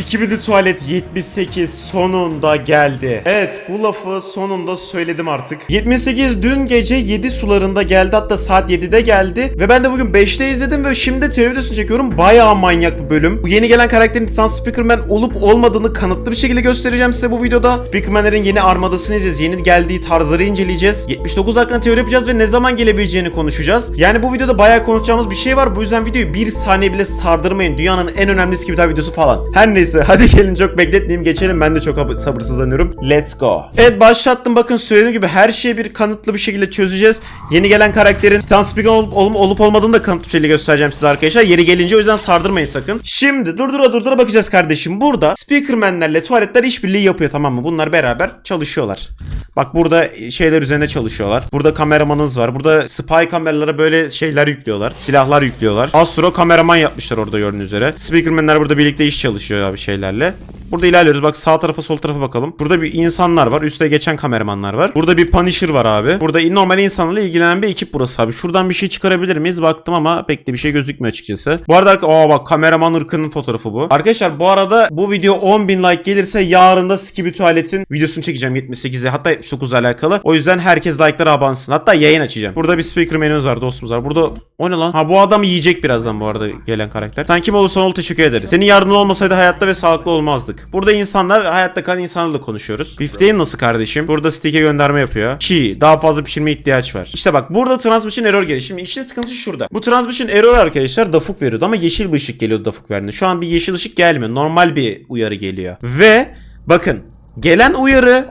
Skibidi Tuvalet 78 sonunda geldi. Evet bu lafı sonunda söyledim artık. 78 dün gece 7 sularında geldi hatta saat 7'de geldi. Ve ben de bugün 5'te izledim ve şimdi televizyonu çekiyorum. Bayağı manyak bir bölüm. Bu yeni gelen karakterin Titan Speakerman olup olmadığını kanıtlı bir şekilde göstereceğim size bu videoda. Speakerman'lerin yeni armadasını izleyeceğiz. Yeni geldiği tarzları inceleyeceğiz. 79 hakkında teori yapacağız ve ne zaman gelebileceğini konuşacağız. Yani bu videoda bayağı konuşacağımız bir şey var. Bu yüzden videoyu bir saniye bile sardırmayın. Dünyanın en önemli Skibidi videosu falan. Her neyse hadi gelin çok bekletmeyeyim geçelim. Ben de çok ab- sabırsızlanıyorum. Let's go. Evet başlattım. Bakın söylediğim gibi her şeyi bir kanıtlı bir şekilde çözeceğiz. Yeni gelen karakterin Titan Speaker olup, olup, olmadığını da kanıtlı bir şekilde göstereceğim size arkadaşlar. Yeri gelince o yüzden sardırmayın sakın. Şimdi durdura durdura bakacağız kardeşim. Burada Speakerman'lerle tuvaletler işbirliği yapıyor tamam mı? Bunlar beraber çalışıyorlar. Bak burada şeyler üzerine çalışıyorlar. Burada kameramanımız var. Burada spy kameralara böyle şeyler yüklüyorlar. Silahlar yüklüyorlar. Astro kameraman yapmışlar orada gördüğünüz üzere. Speakerman'ler burada birlikte iş çalışıyor abi şeylerle. Burada ilerliyoruz. Bak sağ tarafa sol tarafa bakalım. Burada bir insanlar var. Üste geçen kameramanlar var. Burada bir Punisher var abi. Burada normal insanlarla ilgilenen bir ekip burası abi. Şuradan bir şey çıkarabilir miyiz? Baktım ama pek de bir şey gözükmüyor açıkçası. Bu arada aa bak kameraman ırkının fotoğrafı bu. Arkadaşlar bu arada bu video 10.000 like gelirse yarın da Skibi Tuvalet'in videosunu çekeceğim 78'e hatta 79'la alakalı. O yüzden herkes like'lara abansın. Hatta yayın açacağım. Burada bir speaker menümüz var dostumuz var. Burada o ne lan? Ha bu adam yiyecek birazdan bu arada gelen karakter. Sen kim olursan ol teşekkür ederiz. Senin yardımın olmasaydı hayatta ve sağlıklı olmazdık. Burada insanlar hayatta kalan insanlarla konuşuyoruz. Bifteğin nasıl kardeşim? Burada stick'e gönderme yapıyor. Çiğ. Daha fazla pişirme ihtiyaç var. İşte bak burada transmission error geliyor. Şimdi işin sıkıntısı şurada. Bu transmission error arkadaşlar dafuk veriyordu ama yeşil bir ışık geliyordu dafuk verdiğinde. Şu an bir yeşil ışık gelmiyor. Normal bir uyarı geliyor. Ve bakın gelen uyarı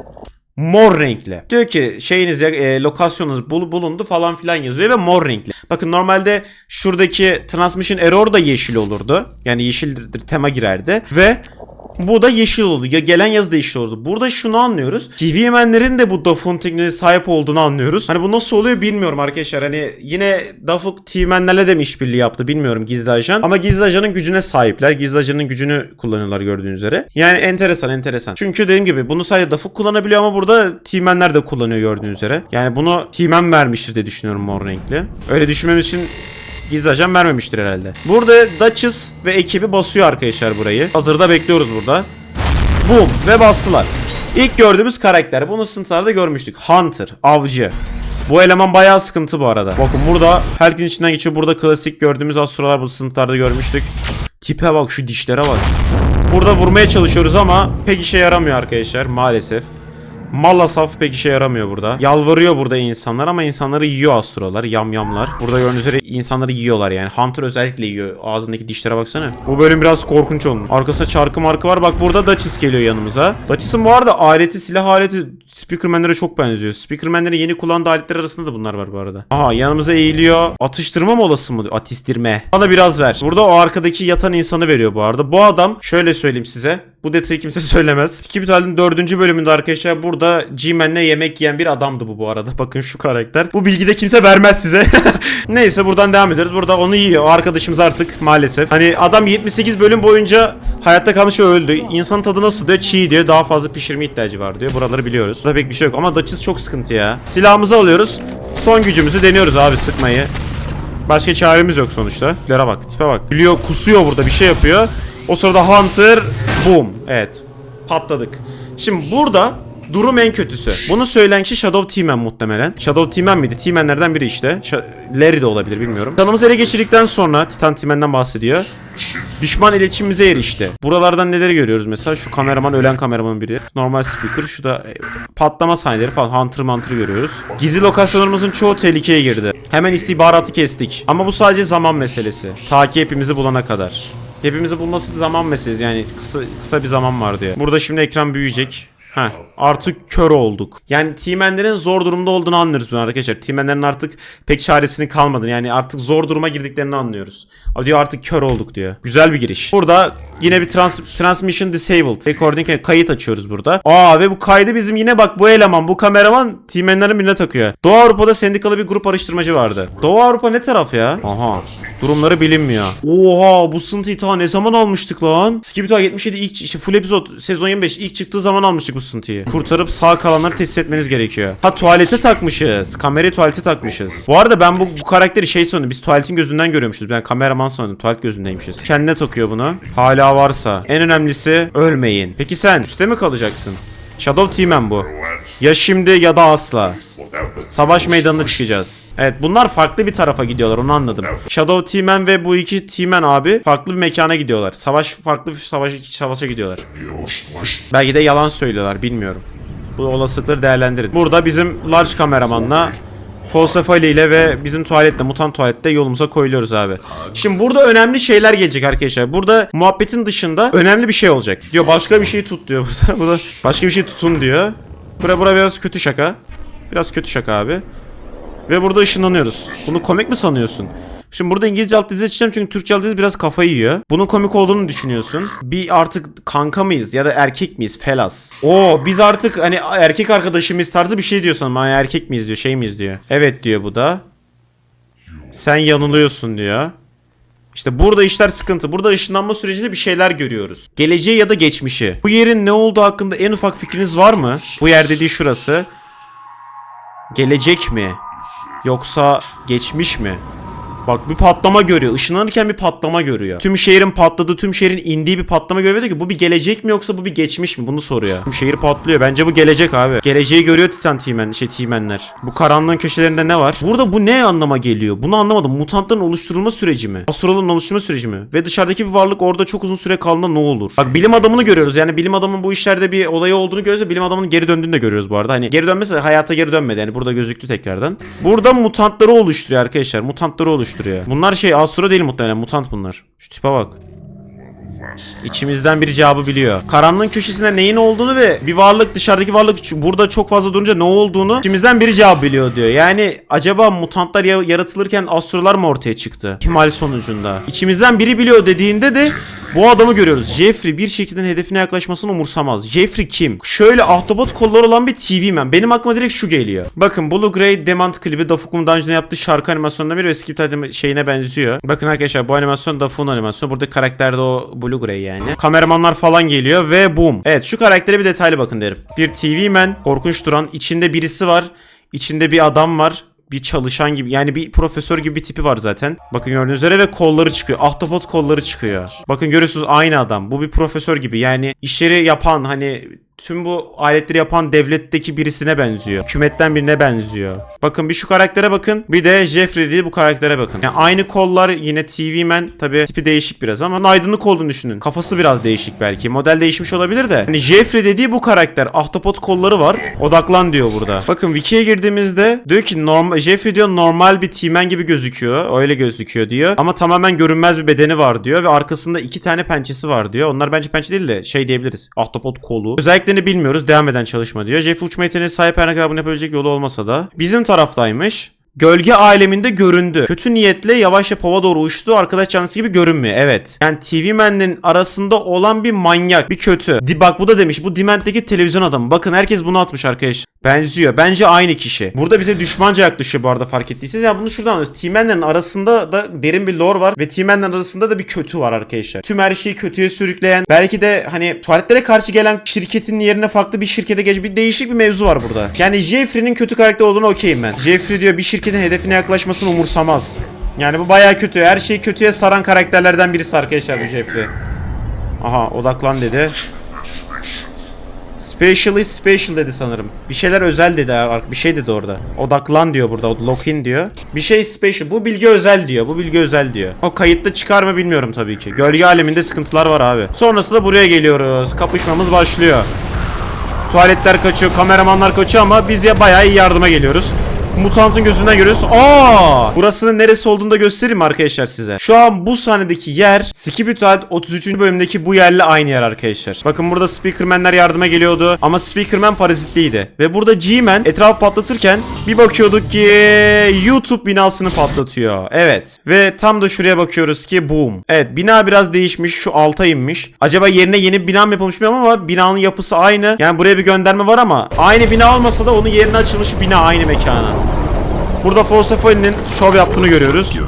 mor renkli. Diyor ki şeyiniz e, lokasyonunuz bul- bulundu falan filan yazıyor ve mor renkli. Bakın normalde şuradaki transmission error da yeşil olurdu. Yani yeşil tema girerdi ve bu da yeşil oldu. Ya gelen yazı da yeşil oldu. Burada şunu anlıyoruz. TV'menlerin de bu Dafuk'un teknolojiye sahip olduğunu anlıyoruz. Hani bu nasıl oluyor bilmiyorum arkadaşlar. Hani yine Dafuk TV'menlerle de mi işbirliği yaptı bilmiyorum gizli ajan. Ama gizli ajanın gücüne sahipler. Gizli ajanın gücünü kullanıyorlar gördüğünüz üzere. Yani enteresan enteresan. Çünkü dediğim gibi bunu sadece Dafuk kullanabiliyor ama burada TV'menler de kullanıyor gördüğünüz üzere. Yani bunu TV'men vermiştir diye düşünüyorum mor renkli. Öyle düşünmemiz için Gizli ajan vermemiştir herhalde. Burada Duchess ve ekibi basıyor arkadaşlar burayı. Hazırda bekliyoruz burada. Boom ve bastılar. İlk gördüğümüz karakter. Bunu sınıflarda görmüştük. Hunter, avcı. Bu eleman bayağı sıkıntı bu arada. Bakın burada herkesin içinden geçiyor. Burada klasik gördüğümüz astrolar bu sınıflarda görmüştük. Tipe bak şu dişlere bak. Burada vurmaya çalışıyoruz ama pek işe yaramıyor arkadaşlar maalesef. Malasaf pek işe yaramıyor burada. Yalvarıyor burada insanlar ama insanları yiyor astrolar, yamyamlar. Burada gördüğünüz üzere insanları yiyorlar yani. Hunter özellikle yiyor. Ağzındaki dişlere baksana. Bu bölüm biraz korkunç olmuş. Arkasında çarkı markı var. Bak burada Duchess geliyor yanımıza. Duchess'ın bu arada aleti, silah aleti Speakerman'lere çok benziyor. Speakerman'lerin yeni kullandığı aletler arasında da bunlar var bu arada. Aha yanımıza eğiliyor. Atıştırma mı olası mı? Atistirme. Bana biraz ver. Burada o arkadaki yatan insanı veriyor bu arada. Bu adam şöyle söyleyeyim size. Bu detayı kimse söylemez. Skibidi dördüncü bölümünde arkadaşlar burada G-Man'le yemek yiyen bir adamdı bu bu arada. Bakın şu karakter. Bu bilgi de kimse vermez size. Neyse buradan devam ediyoruz. Burada onu yiyor. O arkadaşımız artık maalesef. Hani adam 78 bölüm boyunca hayatta kalmış ve öldü. İnsan tadı nasıl diyor? Çiğ diyor. Daha fazla pişirme ihtiyacı var diyor. Buraları biliyoruz. Burada pek bir şey yok ama Duchess çok sıkıntı ya. Silahımızı alıyoruz. Son gücümüzü deniyoruz abi sıkmayı. Başka çaremiz yok sonuçta. Tiplere bak, tipe bak. Gülüyor, kusuyor burada, bir şey yapıyor. O sırada Hunter, boom. Evet, patladık. Şimdi burada durum en kötüsü. Bunu söyleyen kişi Shadow T-Man muhtemelen. Shadow T-Man miydi? T-Man'lerden biri işte. Ş- Larry de olabilir bilmiyorum. Kanımızı ele geçirdikten sonra Titan T-Man'den bahsediyor. Düşman iletişimimize erişti. Buralardan neleri görüyoruz mesela? Şu kameraman ölen kameraman biri. Normal speaker. Şu da e, patlama sahneleri falan. Hunter Hunter görüyoruz. Gizli lokasyonlarımızın çoğu tehlikeye girdi. Hemen istihbaratı kestik. Ama bu sadece zaman meselesi. Ta hepimizi bulana kadar. Hepimizi bulması zaman meselesi yani kısa, kısa bir zaman var diye. Burada şimdi ekran büyüyecek. Heh, artık kör olduk. Yani T-Man'lerin zor durumda olduğunu anlıyoruz bunu arkadaşlar. T-Man'lerin artık pek çaresinin kalmadığını yani artık zor duruma girdiklerini anlıyoruz. Diyor artık kör olduk diyor. Güzel bir giriş. Burada yine bir trans transmission disabled. Recording kayıt açıyoruz burada. Aa ve bu kaydı bizim yine bak bu eleman bu kameraman T-Man'lerin birine takıyor. Doğu Avrupa'da sendikalı bir grup araştırmacı vardı. Doğu Avrupa ne taraf ya? Aha. Durumları bilinmiyor. Oha bu sıntıyı ta ne zaman almıştık lan? Skibidi 77 ilk işte full episode sezon 25 ilk çıktığı zaman almıştık bu sıntıyı. Kurtarıp sağ kalanları tesis etmeniz gerekiyor. Ha tuvalete takmışız. Kamerayı tuvalete takmışız. Bu arada ben bu, bu karakteri şey sanıyordum. Biz tuvaletin gözünden görüyormuşuz. Ben kameraman sanıyordum. Tuvalet gözündeymişiz. Kendine takıyor bunu. Hala varsa. En önemlisi ölmeyin. Peki sen üstte mi kalacaksın? Shadow Team'en bu. Ya şimdi ya da asla. Savaş meydanına çıkacağız. Evet bunlar farklı bir tarafa gidiyorlar onu anladım. Shadow Team'en ve bu iki Team'en abi farklı bir mekana gidiyorlar. Savaş farklı bir savaş, savaşa gidiyorlar. Belki de yalan söylüyorlar bilmiyorum. Bu olasılıkları değerlendirin. Burada bizim large kameramanla Falsafali ile ve bizim tuvalette, mutant tuvalette yolumuza koyuluyoruz abi. Şimdi burada önemli şeyler gelecek arkadaşlar. Burada muhabbetin dışında önemli bir şey olacak. Diyor başka bir şey tut diyor burada. burada başka bir şey tutun diyor. Bura bura biraz kötü şaka. Biraz kötü şaka abi. Ve burada ışınlanıyoruz. Bunu komik mi sanıyorsun? Şimdi burada İngilizce alt dizi açacağım çünkü Türkçe alt dizi biraz kafayı yiyor. Bunun komik olduğunu düşünüyorsun. Bir artık kanka mıyız ya da erkek miyiz felas. Oo biz artık hani erkek arkadaşımız tarzı bir şey diyor sanırım. Hani erkek miyiz diyor şey miyiz diyor. Evet diyor bu da. Sen yanılıyorsun diyor. İşte burada işler sıkıntı. Burada ışınlanma sürecinde bir şeyler görüyoruz. Geleceği ya da geçmişi. Bu yerin ne olduğu hakkında en ufak fikriniz var mı? Bu yer dediği şurası. Gelecek mi? Yoksa geçmiş mi? Bak bir patlama görüyor. Işınlanırken bir patlama görüyor. Tüm şehrin patladığı, tüm şehrin indiği bir patlama görüyor. Diyor ki bu bir gelecek mi yoksa bu bir geçmiş mi? Bunu soruyor. Tüm şehir patlıyor. Bence bu gelecek abi. Geleceği görüyor Titan Timen, şey Timenler. Bu karanlığın köşelerinde ne var? Burada bu ne anlama geliyor? Bunu anlamadım. Mutantların oluşturulma süreci mi? Astrologların oluşturma süreci mi? Ve dışarıdaki bir varlık orada çok uzun süre kaldığında ne olur? Bak bilim adamını görüyoruz. Yani bilim adamın bu işlerde bir olayı olduğunu görüyoruz bilim adamının geri döndüğünü de görüyoruz bu arada. Hani geri dönmesi hayata geri dönmedi. Yani burada gözüktü tekrardan. Burada mutantları oluşturuyor arkadaşlar. Mutantları oluşturuyor. Bunlar şey Astro değil muhtemelen. Mutant bunlar. Şu tipe bak. İçimizden biri cevabı biliyor. Karanlığın köşesinde neyin olduğunu ve bir varlık dışarıdaki varlık burada çok fazla durunca ne olduğunu içimizden biri cevap biliyor diyor. Yani acaba mutantlar ya- yaratılırken astrolar mı ortaya çıktı? İhmal sonucunda. İçimizden biri biliyor dediğinde de bu adamı görüyoruz. Jeffrey bir şekilde hedefine yaklaşmasını umursamaz. Jeffrey kim? Şöyle ahtapot kolları olan bir TV man. Benim aklıma direkt şu geliyor. Bakın Blue Grey Demand klibi Dafukum Dungeon'da yaptığı şarkı animasyonundan biri ve Skip şeyine benziyor. Bakın arkadaşlar bu animasyon Dafuk'un animasyonu. Burada karakter de o Blue Grey yani. Kameramanlar falan geliyor ve boom. Evet şu karaktere bir detaylı bakın derim. Bir TV man korkunç duran içinde birisi var. İçinde bir adam var bir çalışan gibi yani bir profesör gibi bir tipi var zaten. Bakın gördüğünüz üzere ve kolları çıkıyor. Ahtapot kolları çıkıyor. Bakın görüyorsunuz aynı adam. Bu bir profesör gibi yani işleri yapan hani tüm bu aletleri yapan devletteki birisine benziyor. Hükümetten birine benziyor. Bakın bir şu karaktere bakın. Bir de Jeffrey diye bu karaktere bakın. Yani aynı kollar yine TV Man. Tabi tipi değişik biraz ama aydınlık olduğunu düşünün. Kafası biraz değişik belki. Model değişmiş olabilir de. Hani Jeffrey dediği bu karakter. Ahtapot kolları var. Odaklan diyor burada. Bakın Wiki'ye girdiğimizde diyor ki normal Jeffrey diyor normal bir T-Man gibi gözüküyor. Öyle gözüküyor diyor. Ama tamamen görünmez bir bedeni var diyor ve arkasında iki tane pençesi var diyor. Onlar bence pençe değil de şey diyebiliriz. Ahtapot kolu. Özelliklerini bilmiyoruz. Devam eden çalışma diyor. Jeffrey uçma yeteneğine sahip her ne kadar bunu yapabilecek yolu olmasa da. Bizim taraftaymış. Gölge aleminde göründü. Kötü niyetle yavaşça pova doğru uçtu. Arkadaş canlısı gibi görünmüyor. Evet. Yani TV Man'in arasında olan bir manyak, bir kötü. Di bak bu da demiş. Bu Dement'teki televizyon adamı. Bakın herkes bunu atmış arkadaş. Benziyor. Bence aynı kişi. Burada bize düşmanca yaklaşıyor bu arada fark ettiyseniz. Ya bunu şuradan anlıyoruz. T-Man'lerin arasında da derin bir lore var. Ve T-Man'lerin arasında da bir kötü var arkadaşlar. Tüm her şeyi kötüye sürükleyen. Belki de hani tuvaletlere karşı gelen şirketin yerine farklı bir şirkete geç bir değişik bir mevzu var burada. Yani Jeffrey'nin kötü karakter olduğunu okeyim ben. Jeffrey diyor bir şirketin hedefine yaklaşmasını umursamaz. Yani bu bayağı kötü. Her şeyi kötüye saran karakterlerden birisi arkadaşlar bu Jeffrey. Aha odaklan dedi. Special is special dedi sanırım. Bir şeyler özel dedi. Bir şey dedi orada. Odaklan diyor burada. Lock in diyor. Bir şey special. Bu bilgi özel diyor. Bu bilgi özel diyor. O kayıtta çıkar mı bilmiyorum tabii ki. Gölge aleminde sıkıntılar var abi. Sonrasında buraya geliyoruz. Kapışmamız başlıyor. Tuvaletler kaçıyor, kameramanlar kaçıyor ama biz ya bayağı iyi yardıma geliyoruz. Mutantın gözünden görüyoruz. Aa! Burasının neresi olduğunu da göstereyim arkadaşlar size. Şu an bu sahnedeki yer Skibituat 33. bölümdeki bu yerle aynı yer arkadaşlar. Bakın burada Speakerman'ler yardıma geliyordu ama Speakerman parazitliydi. Ve burada G-Man etrafı patlatırken bir bakıyorduk ki YouTube binasını patlatıyor. Evet. Ve tam da şuraya bakıyoruz ki boom. Evet bina biraz değişmiş. Şu alta inmiş. Acaba yerine yeni bir bina mı yapılmış bilmiyorum ama binanın yapısı aynı. Yani buraya bir gönderme var ama aynı bina olmasa da onun yerine açılmış bina aynı mekana. Burada Falsafali'nin şov yaptığını görüyoruz.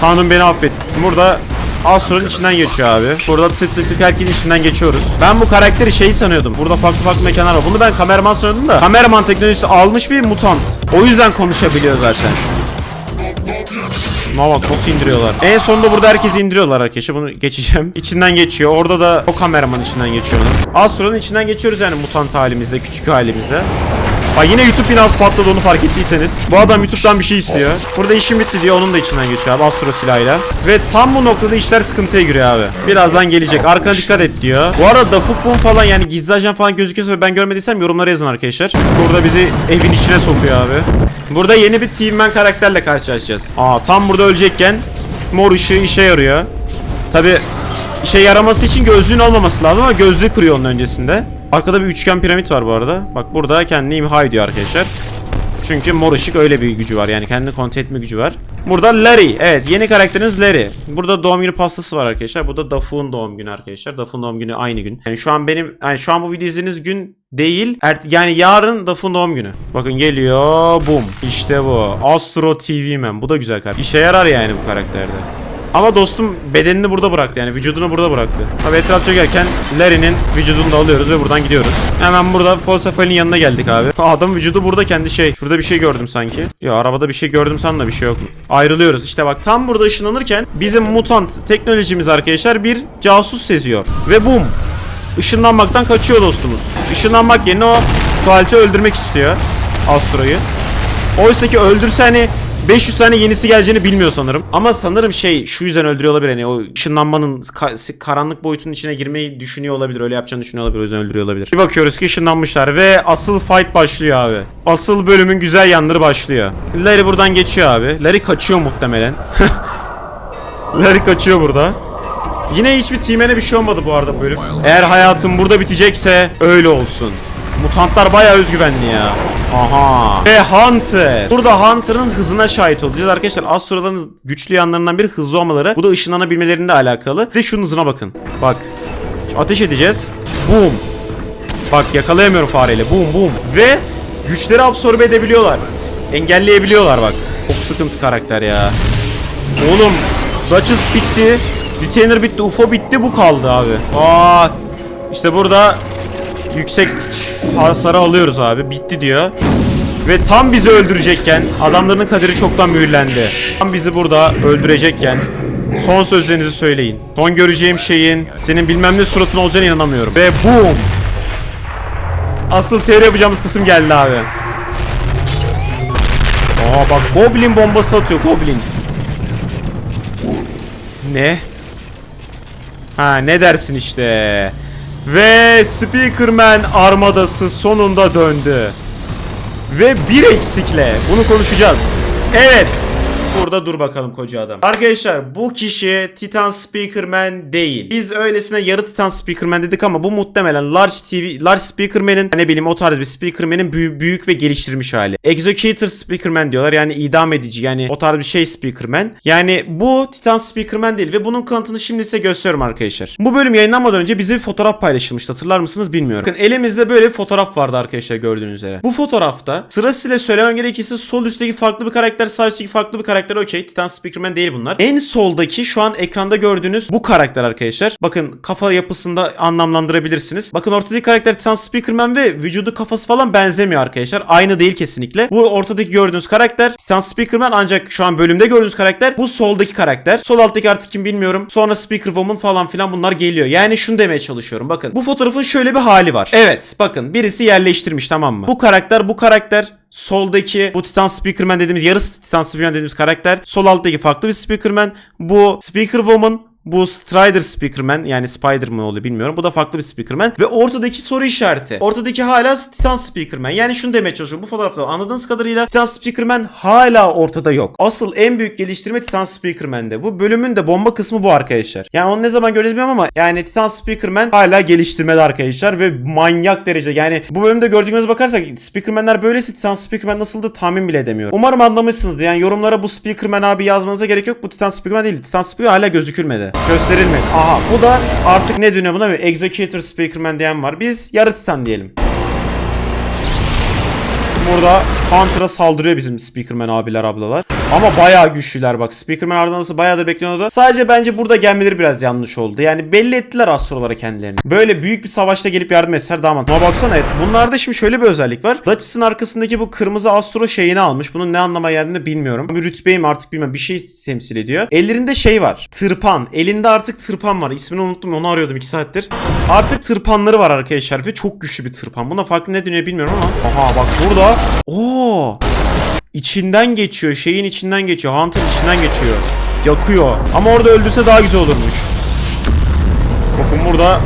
Tanrım beni affet. Burada Astro'nun içinden geçiyor abi. Burada tık tık tık herkesin içinden geçiyoruz. Ben bu karakteri şey sanıyordum. Burada farklı farklı mekanlar var. Bunu ben kameraman sanıyordum da. Kameraman teknolojisi almış bir mutant. O yüzden konuşabiliyor zaten. Buna bak nasıl indiriyorlar. En sonunda burada herkesi indiriyorlar arkadaşlar. Bunu geçeceğim. İçinden geçiyor. Orada da o kameraman içinden geçiyor. Astro'nun içinden geçiyoruz yani mutant halimizde, küçük halimizde. Bak yine YouTube binası patladı onu fark ettiyseniz. Bu adam YouTube'dan bir şey istiyor. Burada işim bitti diyor onun da içinden geçiyor abi Astro silahıyla. Ve tam bu noktada işler sıkıntıya giriyor abi. Birazdan gelecek. Arkana dikkat et diyor. Bu arada Dafuk Boom falan yani gizli ajan falan gözüküyorsa ben görmediysem yorumlara yazın arkadaşlar. Burada bizi evin içine sokuyor abi. Burada yeni bir Team Man karakterle karşılaşacağız. Aa tam burada ölecekken mor ışığı işe yarıyor. Tabi işe yaraması için gözlüğün olmaması lazım ama gözlüğü kırıyor onun öncesinde. Arkada bir üçgen piramit var bu arada. Bak burada kendini imha ediyor arkadaşlar. Çünkü mor ışık öyle bir gücü var. Yani kendini kontrol etme gücü var. Burada Larry. Evet yeni karakteriniz Larry. Burada doğum günü pastası var arkadaşlar. Bu da Dafu'nun doğum günü arkadaşlar. Dafu'nun doğum günü aynı gün. Yani şu an benim yani şu an bu video izlediğiniz gün değil. ert- yani yarın Dafu'nun doğum günü. Bakın geliyor. Boom. İşte bu. Astro TV Man. Bu da güzel karakter. İşe yarar yani bu karakterde. Ama dostum bedenini burada bıraktı yani vücudunu burada bıraktı. Abi etraf çekerken Larry'nin vücudunu da alıyoruz ve buradan gidiyoruz. Hemen burada Falsafal'in yanına geldik abi. Adam vücudu burada kendi şey. Şurada bir şey gördüm sanki. Ya arabada bir şey gördüm sandım da bir şey yok. Ayrılıyoruz işte bak tam burada ışınlanırken bizim mutant teknolojimiz arkadaşlar bir casus seziyor. Ve bum. Işınlanmaktan kaçıyor dostumuz. Işınlanmak yerine o tuvaleti öldürmek istiyor. Astro'yu. Oysa ki öldürse hani 500 tane yenisi geleceğini bilmiyor sanırım. Ama sanırım şey şu yüzden öldürüyor olabilir. Hani o ışınlanmanın ka- karanlık boyutunun içine girmeyi düşünüyor olabilir. Öyle yapacağını düşünüyor olabilir. O yüzden öldürüyor olabilir. Bir bakıyoruz ki ışınlanmışlar ve asıl fight başlıyor abi. Asıl bölümün güzel yanları başlıyor. Larry buradan geçiyor abi. Larry kaçıyor muhtemelen. Larry kaçıyor burada. Yine hiçbir team'e bir şey olmadı bu arada bölüm. Eğer hayatım burada bitecekse öyle olsun. Mutantlar bayağı özgüvenli ya. Aha. Ve Hunter. Burada Hunter'ın hızına şahit olacağız arkadaşlar. Astroların güçlü yanlarından biri hızlı olmaları. Bu da ışınlanabilmeleriyle alakalı. Bir de şunun hızına bakın. Bak. Şimdi ateş edeceğiz. Boom. Bak yakalayamıyorum fareyle. Boom boom. Ve güçleri absorbe edebiliyorlar. Engelleyebiliyorlar bak. Çok sıkıntı karakter ya. Oğlum Duchess bitti. Detainer bitti. UFO bitti. Bu kaldı abi. Aa, işte burada yüksek hasarı alıyoruz abi. Bitti diyor. Ve tam bizi öldürecekken adamların kaderi çoktan mühürlendi. Tam bizi burada öldürecekken son sözlerinizi söyleyin. Son göreceğim şeyin senin bilmem ne suratın olacağına inanamıyorum. Ve boom. Asıl teori yapacağımız kısım geldi abi. Aa bak Goblin bombası atıyor Goblin. Ne? Ha ne dersin işte. Ve Speakerman armadası sonunda döndü. Ve bir eksikle bunu konuşacağız. Evet. Burada dur bakalım koca adam. Arkadaşlar bu kişi Titan Speakerman değil. Biz öylesine yarı Titan Speakerman dedik ama bu muhtemelen Large TV, Large Speakerman'in ne bileyim o tarz bir Speakerman'in büyü- büyük ve geliştirilmiş hali. Executor Speakerman diyorlar yani idam edici yani o tarz bir şey Speakerman. Yani bu Titan Speakerman değil ve bunun kanıtını şimdi size gösteriyorum arkadaşlar. Bu bölüm yayınlanmadan önce bize bir fotoğraf paylaşılmıştı hatırlar mısınız bilmiyorum. Bakın elimizde böyle bir fotoğraf vardı arkadaşlar gördüğünüz üzere. Bu fotoğrafta sırasıyla söylemem gerekirse sol üstteki farklı bir karakter sağ üstteki farklı bir karakter okey. Titan Speakerman değil bunlar. En soldaki şu an ekranda gördüğünüz bu karakter arkadaşlar. Bakın kafa yapısında anlamlandırabilirsiniz. Bakın ortadaki karakter Titan Speakerman ve vücudu kafası falan benzemiyor arkadaşlar. Aynı değil kesinlikle. Bu ortadaki gördüğünüz karakter Titan Speakerman ancak şu an bölümde gördüğünüz karakter bu soldaki karakter. Sol alttaki artık kim bilmiyorum. Sonra Speaker Woman falan filan bunlar geliyor. Yani şunu demeye çalışıyorum. Bakın bu fotoğrafın şöyle bir hali var. Evet bakın birisi yerleştirmiş tamam mı? Bu karakter bu karakter Soldaki bu Titan Speakerman dediğimiz yarısı Titan Speakerman dediğimiz karakter. Sol alttaki farklı bir Speakerman. Bu Speaker Woman bu Strider Speakerman yani Spider mı oluyor bilmiyorum. Bu da farklı bir Speakerman. Ve ortadaki soru işareti. Ortadaki hala Titan Speakerman. Yani şunu demeye çalışıyorum. Bu fotoğrafta anladığınız kadarıyla Titan Speakerman hala ortada yok. Asıl en büyük geliştirme Titan Speakerman'de. Bu bölümün de bomba kısmı bu arkadaşlar. Yani onu ne zaman göreceğiz bilmiyorum ama yani Titan Speakerman hala geliştirmede arkadaşlar ve manyak derece. Yani bu bölümde gördüğümüze bakarsak Speakerman'ler böylesi Titan Speakerman nasıldı tahmin bile edemiyorum. Umarım anlamışsınızdır. Yani yorumlara bu Speakerman abi yazmanıza gerek yok. Bu Titan Speakerman değil. Titan Speakerman hala gözükülmedi. Gösterilmedi. Aha bu da artık ne dönüyor buna? Executor Speakerman diyen var. Biz yarı Titan diyelim. Burada Hunter'a saldırıyor bizim Speakerman abiler ablalar. Ama bayağı güçlüler bak. Speakerman ardınası bayağı da bekliyordu. Sadece bence burada gelmeleri biraz yanlış oldu. Yani belli ettiler astrolara kendilerini. Böyle büyük bir savaşta gelip yardım etseler daha mantıklı. Ama baksana evet. Bunlarda şimdi şöyle bir özellik var. Duchess'ın arkasındaki bu kırmızı astro şeyini almış. Bunun ne anlama geldiğini bilmiyorum. Bir rütbeyi mi artık bilmem bir şey temsil ediyor. Ellerinde şey var. Tırpan. Elinde artık tırpan var. İsmini unuttum onu arıyordum 2 saattir. Artık tırpanları var arkadaşlar ve çok güçlü bir tırpan. Buna farklı ne deniyor bilmiyorum ama. Aha bak burada. Oo. İçinden geçiyor. Şeyin içinden geçiyor. Hunter içinden geçiyor. Yakıyor. Ama orada öldürse daha güzel olurmuş. Bakın burada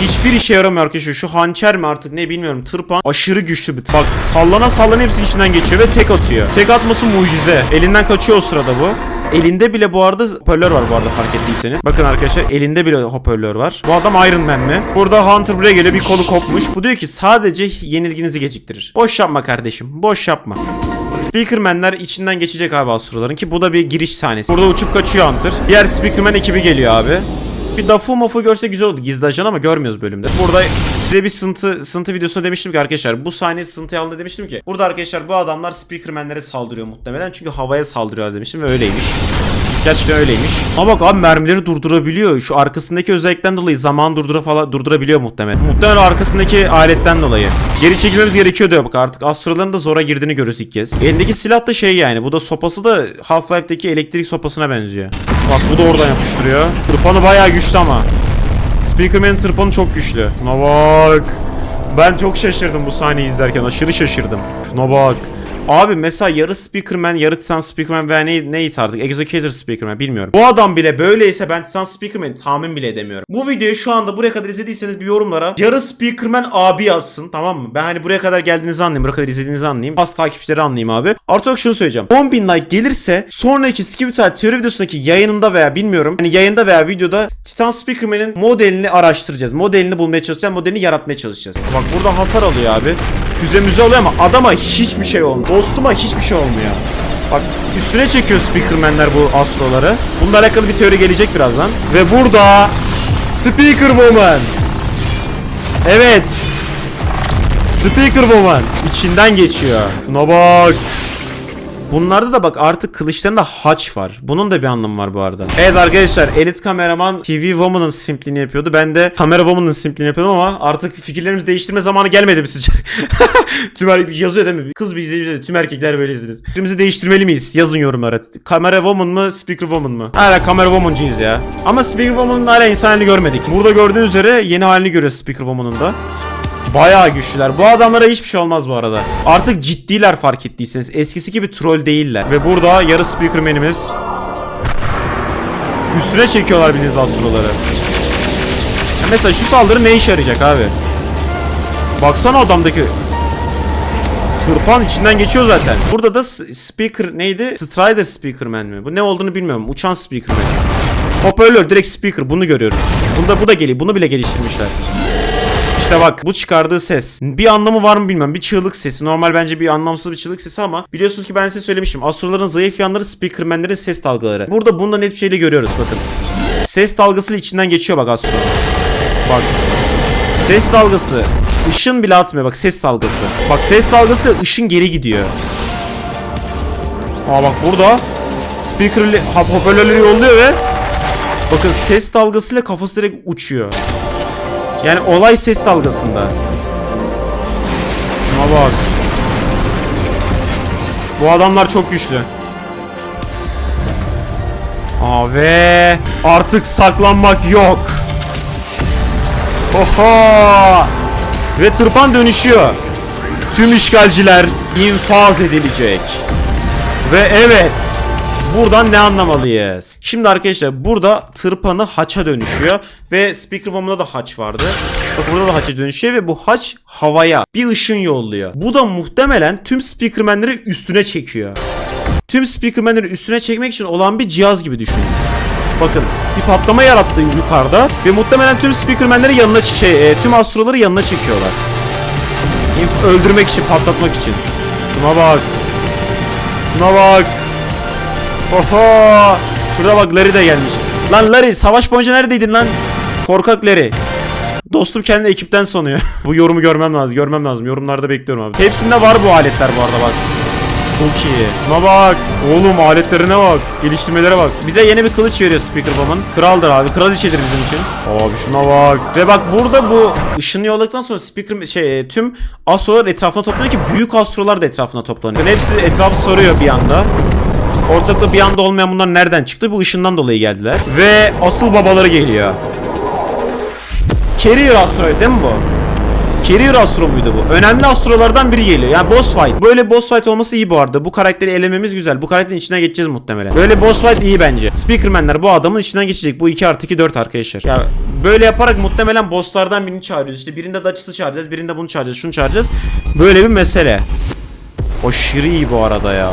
hiçbir işe yaramıyor arkadaşlar. Şu hançer mi artık ne bilmiyorum. Tırpan aşırı güçlü bir. Bak sallana sallana hepsinin içinden geçiyor ve tek atıyor. Tek atması mucize. Elinden kaçıyor o sırada bu. Elinde bile bu arada hoparlör var bu arada fark ettiyseniz. Bakın arkadaşlar elinde bile hoparlör var. Bu adam Iron Man mi? Burada Hunter buraya geliyor bir kolu kopmuş. Bu diyor ki sadece yenilginizi geciktirir. Boş yapma kardeşim. Boş yapma. Speakerman'ler içinden geçecek abi Astroların ki bu da bir giriş sahnesi. Burada uçup kaçıyor Hunter. Diğer Speakerman ekibi geliyor abi. Bir Dafu mafu görse güzel oldu gizli ajan ama görmüyoruz bölümde. Burada size bir sıntı sıntı videosunda demiştim ki arkadaşlar bu sahneyi sıntı aldı demiştim ki. Burada arkadaşlar bu adamlar Speakerman'lere saldırıyor muhtemelen çünkü havaya saldırıyorlar demiştim ve öyleymiş. Gerçekten öyleymiş. Ama bak abi mermileri durdurabiliyor. Şu arkasındaki özellikten dolayı zaman durdura falan durdurabiliyor muhtemelen. Muhtemelen arkasındaki aletten dolayı. Geri çekilmemiz gerekiyor diyor bak artık. Astroların da zora girdiğini görürüz ilk kez. Elindeki silah da şey yani. Bu da sopası da Half-Life'deki elektrik sopasına benziyor. Bak bu da oradan yapıştırıyor. Tırpanı bayağı güçlü ama. Speakerman'in tırpanı çok güçlü. Şuna bak. Ben çok şaşırdım bu sahneyi izlerken. Aşırı şaşırdım. Şuna bak. Abi mesela yarı Speakerman, yarı Titan Speakerman veya ne, neyse artık Executor Speakerman bilmiyorum. Bu adam bile böyleyse ben Titan Speakerman'i tahmin bile edemiyorum. Bu videoyu şu anda buraya kadar izlediyseniz bir yorumlara yarı Speakerman abi yazsın tamam mı? Ben hani buraya kadar geldiğinizi anlayayım, buraya kadar izlediğinizi anlayayım. Az takipçileri anlayayım abi. Artık şunu söyleyeceğim. 10.000 like gelirse sonraki Skibital teori videosundaki yayınında veya bilmiyorum hani yayında veya videoda Titan Speakerman'in modelini araştıracağız. Modelini bulmaya çalışacağız. Modelini yaratmaya çalışacağız. Bak burada hasar alıyor abi. Füze müze alıyor ama adama hiçbir şey olmuyor. Dostuma hiçbir şey olmuyor. Bak üstüne çekiyor Speakerman'ler bu astroları. Bununla alakalı bir teori gelecek birazdan. Ve burada Speaker Woman. Evet. Speaker Woman içinden geçiyor. Şuna bak. Bunlarda da bak artık kılıçlarında haç var. Bunun da bir anlamı var bu arada. Evet arkadaşlar elit kameraman TV Woman'ın simpliğini yapıyordu. Ben de kamera Woman'ın simpliğini yapıyordum ama artık fikirlerimizi değiştirme zamanı gelmedi mi sizce? tüm er yazıyor değil mi? Kız bir izleyici de tüm erkekler böylesiniz. Fikrimizi değiştirmeli miyiz? Yazın yorumlara. Kamera Woman mı? Speaker Woman mı? Hala kamera Woman'cıyız ya. Ama Speaker Woman'ın hala insan görmedik. Burada gördüğünüz üzere yeni halini görüyoruz Speaker Woman'ın da. Bayağı güçlüler. Bu adamlara hiçbir şey olmaz bu arada. Artık ciddiler fark ettiyseniz. Eskisi gibi troll değiller. Ve burada yarı speakermanimiz üstüne çekiyorlar bildiğiniz astroları. Mesela şu saldırı ne işe yarayacak abi? Baksana adamdaki Tırpan içinden geçiyor zaten. Burada da speaker neydi? Strider Speakerman mi? Bu ne olduğunu bilmiyorum. Uçan Speakerman. Hoparlör direkt speaker bunu görüyoruz. Bunda bu da geliyor. Bunu bile geliştirmişler. İşte bak bu çıkardığı ses. Bir anlamı var mı bilmiyorum. Bir çığlık sesi. Normal bence bir anlamsız bir çığlık sesi ama biliyorsunuz ki ben size söylemiştim. Astroların zayıf yanları speakermenlerin ses dalgaları. Burada bunu net bir şeyle görüyoruz bakın. Ses dalgasıyla içinden geçiyor bak astro. Bak. Ses dalgası. Işın bile atmıyor bak ses dalgası. Bak ses dalgası ışın geri gidiyor. Aa bak burada speaker hoparlörleri yolluyor ve bakın ses dalgasıyla kafası direkt uçuyor. Yani olay ses dalgasında. Şuna bak. Bu adamlar çok güçlü. Aa ve artık saklanmak yok. Oho! Ve tırpan dönüşüyor. Tüm işgalciler infaz edilecek. Ve evet. Buradan ne anlamalıyız? Şimdi arkadaşlar burada tırpanı haça dönüşüyor ve Speaker da haç vardı. Bak burada da haça dönüşüyor ve bu haç havaya bir ışın yolluyor. Bu da muhtemelen tüm Speakerman'leri üstüne çekiyor. Tüm Speakerman'leri üstüne çekmek için olan bir cihaz gibi düşünün. Bakın bir patlama yarattı yukarıda ve muhtemelen tüm Speakerman'leri yanına şey, e, tüm astroları yanına çekiyorlar. Öldürmek için, patlatmak için. Şuna bak. Şuna bak. Oho! Şurada bak Larry de gelmiş. Lan Larry savaş boyunca neredeydin lan? Korkak Larry. Dostum kendi ekipten sanıyor. bu yorumu görmem lazım. Görmem lazım. Yorumlarda bekliyorum abi. Hepsinde var bu aletler bu arada bak. Çok iyi. Buna bak. Oğlum aletlerine bak. Geliştirmelere bak. Bize yeni bir kılıç veriyor Speaker Bomb'ın. Kraldır abi. Kraliçedir bizim için. Abi şuna bak. Ve bak burada bu ışını yolladıktan sonra Speaker şey tüm astrolar etrafına toplanıyor ki büyük astrolar da etrafına toplanıyor. Yani hepsi etrafı soruyor bir anda. Ortalıkta bir anda olmayan bunlar nereden çıktı? Bu ışından dolayı geldiler. Ve asıl babaları geliyor. Carrier Astro'ydu değil mi bu? Carrier Astro muydu bu? Önemli astrolardan biri geliyor. Yani boss fight. Böyle boss fight olması iyi bu arada. Bu karakteri elememiz güzel. Bu karakterin içine geçeceğiz muhtemelen. Böyle boss fight iyi bence. Speakerman'ler bu adamın içinden geçecek. Bu 2 artı 2 4 arkadaşlar. Ya böyle yaparak muhtemelen bosslardan birini çağırıyoruz. İşte birinde Dutch'sı çağıracağız. Birinde bunu çağıracağız. Şunu çağıracağız. Böyle bir mesele. Aşırı iyi bu arada ya.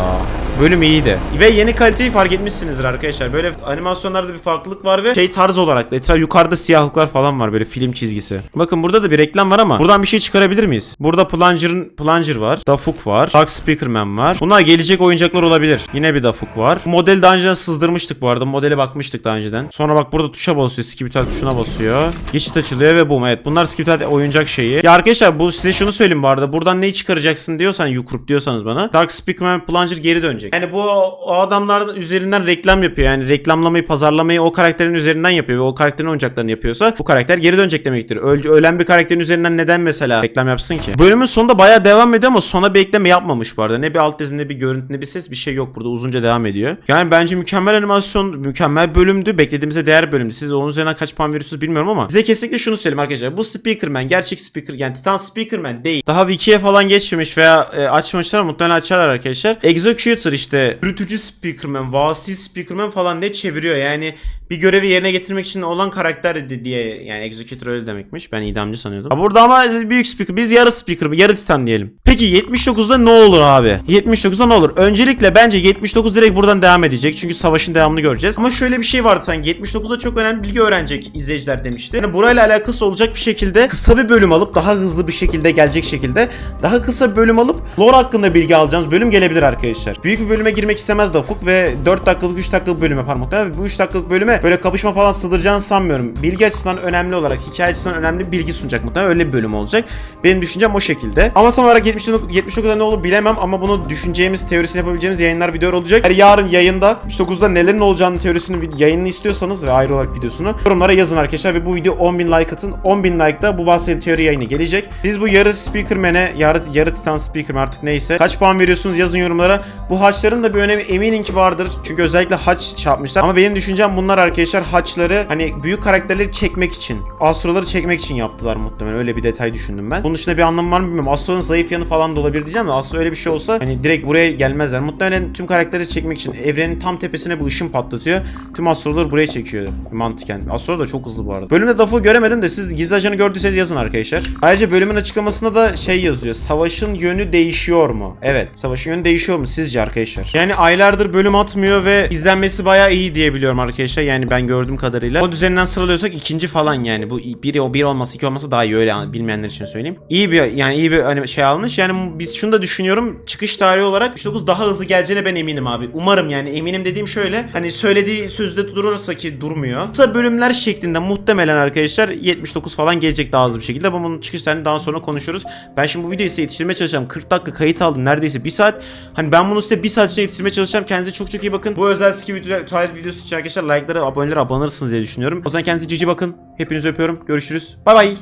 Bölüm iyiydi. Ve yeni kaliteyi fark etmişsinizdir arkadaşlar. Böyle animasyonlarda bir farklılık var ve şey tarz olarak da etraf yukarıda siyahlıklar falan var böyle film çizgisi. Bakın burada da bir reklam var ama buradan bir şey çıkarabilir miyiz? Burada Plunger'ın Plunger var. Dafuk var. Dark Speakerman var. Bunlar gelecek oyuncaklar olabilir. Yine bir Dafuk var. Bu modeli daha önceden sızdırmıştık bu arada. Modele bakmıştık daha önceden. Sonra bak burada tuşa basıyor. Skibital tuşuna basıyor. Geçit açılıyor ve boom. Evet bunlar Skibital oyuncak şeyi. Ya arkadaşlar bu size şunu söyleyeyim bu arada. Buradan neyi çıkaracaksın diyorsan Yukrup diyorsanız bana. Dark Speakerman Plunger geri dönecek. Yani bu o adamların üzerinden reklam yapıyor. Yani reklamlamayı, pazarlamayı o karakterin üzerinden yapıyor ve o karakterin oyuncaklarını yapıyorsa bu karakter geri dönecek demektir. Öl- ölen bir karakterin üzerinden neden mesela reklam yapsın ki? Bölümün sonunda bayağı devam ediyor ama sona bir ekleme yapmamış bu arada. Ne bir alt ne bir görüntü ne bir ses bir şey yok burada. Uzunca devam ediyor. Yani bence mükemmel animasyon, mükemmel bölümdü. Beklediğimize değer bölümdü. Siz onun üzerinden kaç puan veriyorsunuz bilmiyorum ama size kesinlikle şunu söyleyeyim arkadaşlar. Bu Speakerman gerçek Speaker yani Titan Speakerman değil. Daha Wiki'ye falan geçmemiş veya e, açmamışlar muhtemelen açarlar arkadaşlar. Executor işte yürütücü Speakerman, vasi Speakerman falan diye çeviriyor. Yani bir görevi yerine getirmek için olan karakter diye yani Executor öyle demekmiş. Ben idamcı sanıyordum. Ha burada ama büyük speaker. Biz yarı speaker, yarı titan diyelim. Peki 79'da ne olur abi? 79'da ne olur? Öncelikle bence 79 direkt buradan devam edecek. Çünkü savaşın devamını göreceğiz. Ama şöyle bir şey vardı sanki. 79'da çok önemli bilgi öğrenecek izleyiciler demişti. Yani burayla alakası olacak bir şekilde kısa bir bölüm alıp daha hızlı bir şekilde gelecek şekilde daha kısa bir bölüm alıp lore hakkında bilgi alacağımız bölüm gelebilir arkadaşlar. Büyük bir bölüme girmek istemez Dafuk ve 4 dakikalık 3 dakikalık bölüm yapar muhtemelen. Bu 3 dakikalık bölüme böyle kapışma falan sığdıracağını sanmıyorum. Bilgi açısından önemli olarak, hikaye açısından önemli bilgi sunacak muhtemelen. Öyle bir bölüm olacak. Benim düşüncem o şekilde. Ama tam olarak 79, 79'da ne olur bilemem ama bunu düşüneceğimiz, teorisini yapabileceğimiz yayınlar, videolar olacak. Eğer yarın yayında 79'da nelerin olacağını teorisini, vid- yayınını istiyorsanız ve ayrı olarak videosunu yorumlara yazın arkadaşlar ve bu video 10.000 like atın. 10.000 like'da bu bahsettiğim teori yayını gelecek. Siz bu yarı Speakerman'e, yarı, yarı Titan Speakerman artık neyse. Kaç puan veriyorsunuz yazın yorumlara. Bu haçların da bir önemi eminim ki vardır. Çünkü özellikle haç çarpmışlar. Ama benim düşüncem bunlar arkadaşlar haçları hani büyük karakterleri çekmek için, astroları çekmek için yaptılar muhtemelen. Öyle bir detay düşündüm ben. Bunun dışında bir anlamı var mı bilmiyorum. Astro'nun zayıf yanı falan da olabilir diyeceğim de Astro öyle bir şey olsa hani direkt buraya gelmezler. Muhtemelen tüm karakterleri çekmek için evrenin tam tepesine bu ışın patlatıyor. Tüm astroları buraya çekiyor mantıken. Astro da çok hızlı bu arada. Bölümde Dafo göremedim de siz gizli ajanı gördüyseniz yazın arkadaşlar. Ayrıca bölümün açıklamasında da şey yazıyor. Savaşın yönü değişiyor mu? Evet. Savaşın yönü değişiyor mu sizce arkadaşlar? Yani aylardır bölüm atmıyor ve izlenmesi bayağı iyi diye biliyorum arkadaşlar. Yani ben gördüğüm kadarıyla. O düzeninden sıralıyorsak ikinci falan yani. Bu biri o bir olması iki olması daha iyi öyle yani bilmeyenler için söyleyeyim. İyi bir yani iyi bir hani şey almış. Yani biz şunu da düşünüyorum. Çıkış tarihi olarak 39 daha hızlı geleceğine ben eminim abi. Umarım yani eminim dediğim şöyle. Hani söylediği sözde durursa ki durmuyor. Kısa bölümler şeklinde muhtemelen arkadaşlar 79 falan gelecek daha hızlı bir şekilde. Ama bunun çıkış tarihini daha sonra konuşuruz. Ben şimdi bu videoyu size yetiştirmeye çalışacağım. 40 dakika kayıt aldım neredeyse 1 saat. Hani ben bunu size 1 saat içinde yetiştirmeye çalışacağım. Kendinize çok çok iyi bakın. Bu özel ski video, tuvalet videosu için arkadaşlar like'lara, abonelere abanırsınız diye düşünüyorum. O zaman kendinize cici bakın. Hepinizi öpüyorum. Görüşürüz. Bay bay.